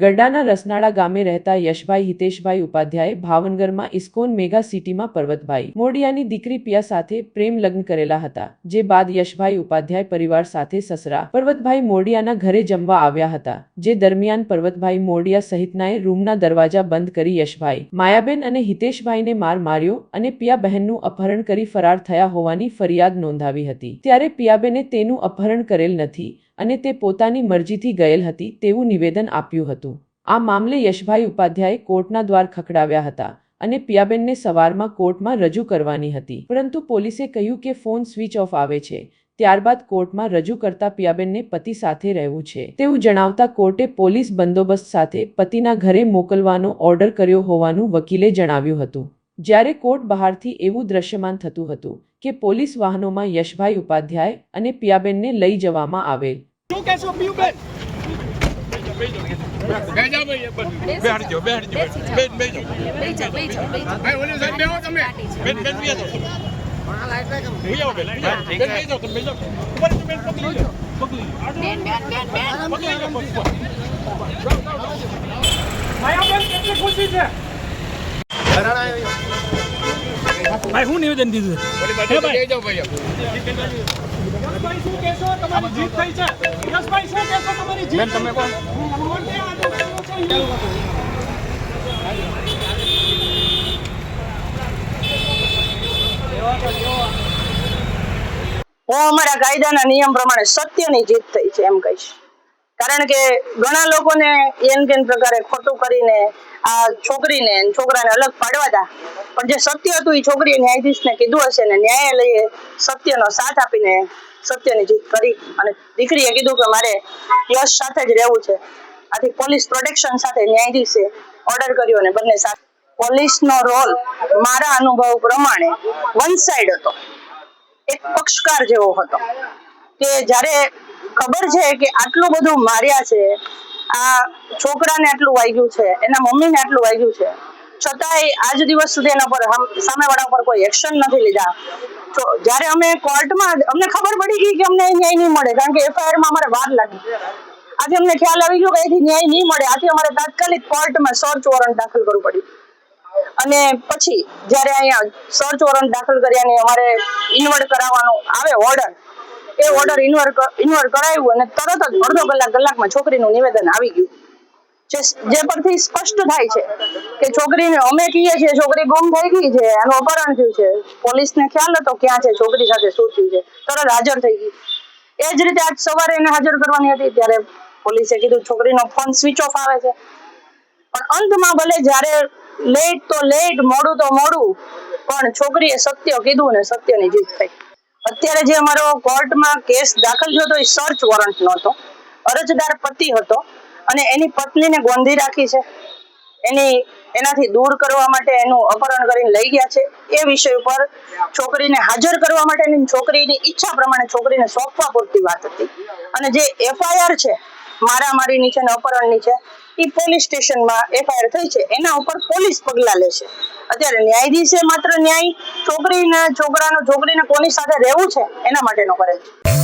ગરડાના રસનાળા ગામે રહેતા યશભાઈ હિતેશભાઈ ઉપાધ્યાય ભાવનગરમાં ઇસ્કોન મેગા સિટીમાં પર્વતભાઈ મોડિયાની દીકરી પિયા સાથે પ્રેમ લગ્ન કરેલા હતા, જે બાદ યશભાઈ ઉપાધ્યાય પરિવાર સાથે સસરા. પર્વતભાઈ મોડિયાના ઘરે જમવા આવ્યા હતા, જે દરમિયાન પર્વતભાઈ મોડિયા સહિતનાએ રૂમના દરવાજા બંધ કરી યશભાઈ, માયાબેન અને હિતેશભાઈને માર માર્યો અને પિયા બહેનનું અપહરણ કરી ફરાર થયા હોવાની ફરિયાદ નોંધાવી હતી. ત્યારે પિયાબેને તેનું અપહરણ કરેલ નથી અને તે પોતાની મરજીથી ગયેલ હતી તેવું નિવેદન આપ્યું હતું. આ મામલે યશભાઈ ઉપાધ્યાયે કોર્ટના દ્વાર ખખડાવ્યા હતા અને પિયાબેનને સવારમાં કોર્ટમાં રજૂ કરવાની હતી. પરંતુ પોલીસે કહ્યું કે ફોન સ્વિચ ઓફ આવે છે. ત્યારબાદ કોર્ટમાં રજૂ કરતા પિયાબેનને પતિ સાથે રહેવું છે. તેવું જણાવતા કોર્ટે પોલીસ બંદોબસ્ત સાથે પતિના ઘરે મોકલવાનો ઓર્ડર કર્યો હોવાનું વકીલે જણાવ્યું હતું. જ્યારે કોર્ટ બહારથી એવું દ્રશ્યમાન થતું હતું કે પોલીસ વાહનોમાં યશભાઈ ઉપાધ્યાય અને પિયાબેનને લઈ જવામાં આવેલ. શું કહેશો પિયુબેન બેન બેજો બેજા બેજા ભાઈ ઓલી બેહો તમે. બેન બેન બેજો બેન કેટલી ખુશી છે? ભાઈ હું નિવેદન દીધું ઓલી ભાઈ? શું કહેશો? તમારી જીત થઈ છે. યશભાઈ શું કહેશો? તમારી જીત તમે કોણ? હું અમારા કાયદાના નિયમ પ્રમાણે સત્યની જીત થઈ છે એમ કહીશ. કારણ કે ઘણા લોકોને એન કેમ પ્રકારે ખોટું કરીને આ છોકરીને છોકરાને અલગ પાડવા હતા પણ જે સત્ય હતું એ છોકરીએ ન્યાયાધીશને કીધું હશે ને ન્યાયાલયે સત્યનો સાથ આપીને સત્યની જીત કરી અને દીકરીએ કીધું કે મારે યશ સાથે જ રહેવું છે. આથી પોલીસ પ્રોટેક્શન સાથે ન્યાયાધીશે ઓર્ડર કર્યો અને બંને સાથે. પોલીસનો રોલ મારા અનુભવ પ્રમાણે વન સાઈડ હતો. એક પક્ષકાર જેવો હતો. કે જ્યારે ખબર છે કે આટલું બધું માર્યા છે. આ છોકરાને આટલું વાગ્યું છે, એના મમ્મીને આટલું વાગ્યું છે. છતાંય આજ દિવસ સુધી એના પર સામેવાળા પર કોઈ એક્શન નથી લીધા. તો જ્યારે અમે કોર્ટમાં, અમને ખબર પડી ગઈ કે અમને ન્યાય નહીં મળે, કારણ કે એફઆઈઆરમાં અમારે વાર લાગી. આજે અમને ખ્યાલ આવી ગયો કે અહીંથી ન્યાય નહીં મળે. આથી અમારે તાત્કાલિક કોર્ટમાં સર્ચ વોરંટ દાખલ કરવું પડ્યું. અને પછી જ્યારે અહીંયા સર્ચ વોરંટ દાખલ કર્યાની અમારે ઇન્વર્ટ કરાવવાનું આવે ઓર્ડર એ ઓર્ડર ઇન્વર ઇન્વર કરાયું અને તરત જ અડધો કલાક કલાકમાં છોકરીનું નિવેદન આવી ગયું. જે પરથી સ્પષ્ટ થાય છે કે છોકરીને અમે કહીએ છીએ છોકરી ગુમ થઈ ગઈ છે, એનું અપહરણ થયું છે. પોલીસને ખ્યાલ હતો ક્યાં છે છોકરી સાથે શું થયું છે. તરત હાજર થઈ ગઈ. એ જ રીતે આજ સવારે એને હાજર કરવાની હતી, ત્યારે પોલીસે કીધું છોકરીનો ફોન સ્વિચ ઓફ આવે છે. પણ અંતમાં ભલે જ્યારે લેટ તો લેટ મોડું તો મોડું, પણ છોકરીએ સત્ય કીધું ને સત્યની જીત થઈ. અત્યારે જે અમારો કોર્ટમાં કેસ દાખલ થયો હતો, એ સર્ચ વોરંટ નહોતો અરજદાર પતિ હતો અને એની પત્નીને ગોંધી રાખી છે. એની, એનાથી દૂર કરવા માટે એનું અપહરણ કરીને લઈ ગયા છે. એ વિષય ઉપર છોકરીને હાજર કરવા માટેની છોકરીની ઈચ્છા પ્રમાણે છોકરીને સોંપવા પૂરતી વાત હતી. અને જે એફઆઈઆર છે, મારામારીની છે ને અપહરણની છે એ પોલીસ સ્ટેશનમાં એફઆઈઆર થઈ છે. એના ઉપર પોલીસ પગલાં લેશે. અત્યારે ન્યાયાધીશે માત્ર ન્યાય. છોકરીને, છોકરાનો, છોકરીને કોની સાથે રહેવું છે? એના માટેનો કરે છે.